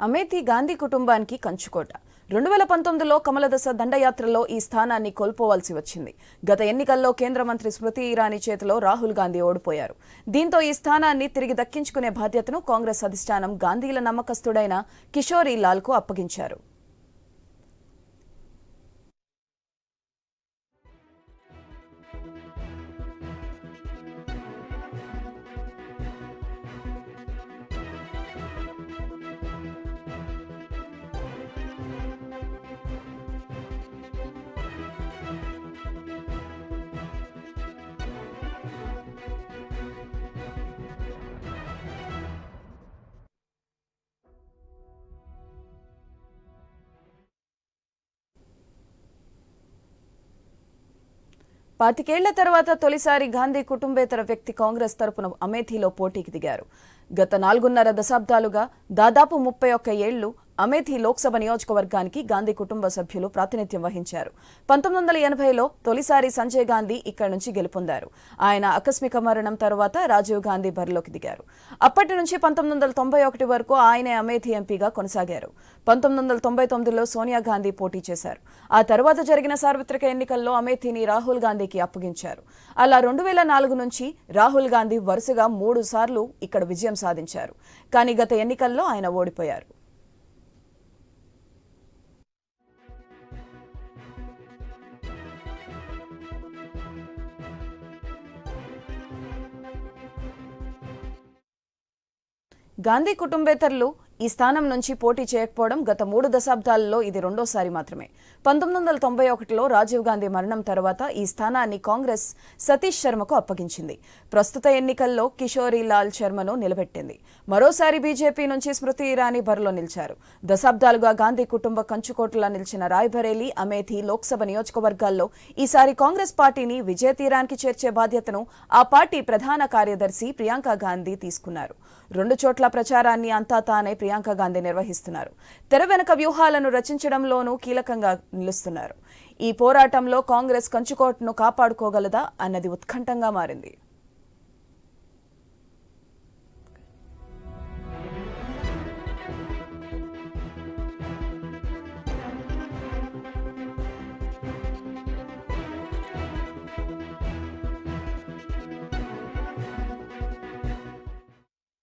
అమేథీ గాంధీ కుటుంబానికి కంచుకోట. రెండు వేల పంతొమ్మిదిలో కమలదశ దండయాత్రలో ఈ స్థానాన్ని కోల్పోవాల్సి వచ్చింది. గత ఎన్నికల్లో కేంద్ర మంత్రి స్మృతి ఇరానీ చేతిలో రాహుల్ గాంధీ ఓడిపోయారు. దీంతో ఈ స్థానాన్ని తిరిగి దక్కించుకునే బాధ్యతను కాంగ్రెస్ అధిష్టానం గాంధీల నమ్మకస్తుడైన కిషోరీ లాల్కు అప్పగించారు. పాతికేళ్ళ తర్వాత తొలిసారి గాంధీ కుటుంబేతర వ్యక్తి కాంగ్రెస్ తరపున అమేథీలో పోటీకి దిగారు. గత నాలుగున్నర దశాబ్దాలుగా దాదాపు ముప్పై ఒక్క ఏళ్ళు అమేథీ లోక్సభ నియోజకవర్గానికి గాంధీ కుటుంబ సభ్యులు ప్రాతినిధ్యం వహించారు. పంతొమ్మిది వందల ఎనభైలో తొలిసారి సంజయ్ గాంధీ ఇక్కడి నుంచి గెలుపొందారు. ఆయన ఆకస్మిక మరణం తరువాత రాజీవ్ గాంధీ బరిలోకి దిగారు. అప్పటి నుంచి పంతొమ్మిది వందల తొంభై ఒకటి వరకు ఆయనే అమేథీ ఎంపీగా కొనసాగారు. పంతొమ్మిది వందల తొంభై తొమ్మిదిలో సోనియా గాంధీ పోటీ చేశారు. ఆ తర్వాత జరిగిన సార్వత్రిక ఎన్నికల్లో అమేథీని రాహుల్ గాంధీకి అప్పగించారు. అలా రెండు వేల నాలుగు నుంచి రాహుల్ గాంధీ వరుసగా మూడు సార్లు ఇక్కడ విజయం సాధించారు. కానీ గత ఎన్నికల్లో ఆయన ఓడిపోయారు. గాంధీ కుటుంబేతరులు ఈ స్థానం నుంచి పోటీ చేయకపోవడం గత మూడు దశాబ్దాలలో ఇది రెండోసారి మాత్రమే. పంతొమ్మిది వందల తొంభై ఒకటిలో రాజీవ్ గాంధీ మరణం తర్వాత ఈ స్థానాన్ని కాంగ్రెస్ సతీష్ శర్మకు అప్పగించింది. ప్రస్తుత ఎన్నికల్లో కిషోరీ లాల్ శర్మను నిలబెట్టింది. మరోసారి బీజేపీ నుంచి స్మృతి ఇరానీ బరిలో నిలిచారు. దశాబ్దాలుగా గాంధీ కుటుంబ కంచుకోటలా నిలిచిన రాయ్బరేలీ అమేథీ లోక్సభ నియోజకవర్గాల్లో ఈసారి కాంగ్రెస్ పార్టీని విజయ తీరానికి చేర్చే బాధ్యతను ఆ పార్టీ ప్రధాన కార్యదర్శి ప్రియాంక గాంధీ తీసుకున్నారు. రెండు చోట్ల ప్రచారాన్ని అంతా తానే ప్రియాంక గాంధీ నిర్వహిస్తున్నారు. తెర వెనుక వ్యూహాలను రచించడంలోనూ కీలకంగా నిలుస్తున్నారు. ఈ పోరాటంలో కాంగ్రెస్ కంచుకోటను కాపాడుకోగలదా? అన్నది ఉత్కంఠంగా మారింది.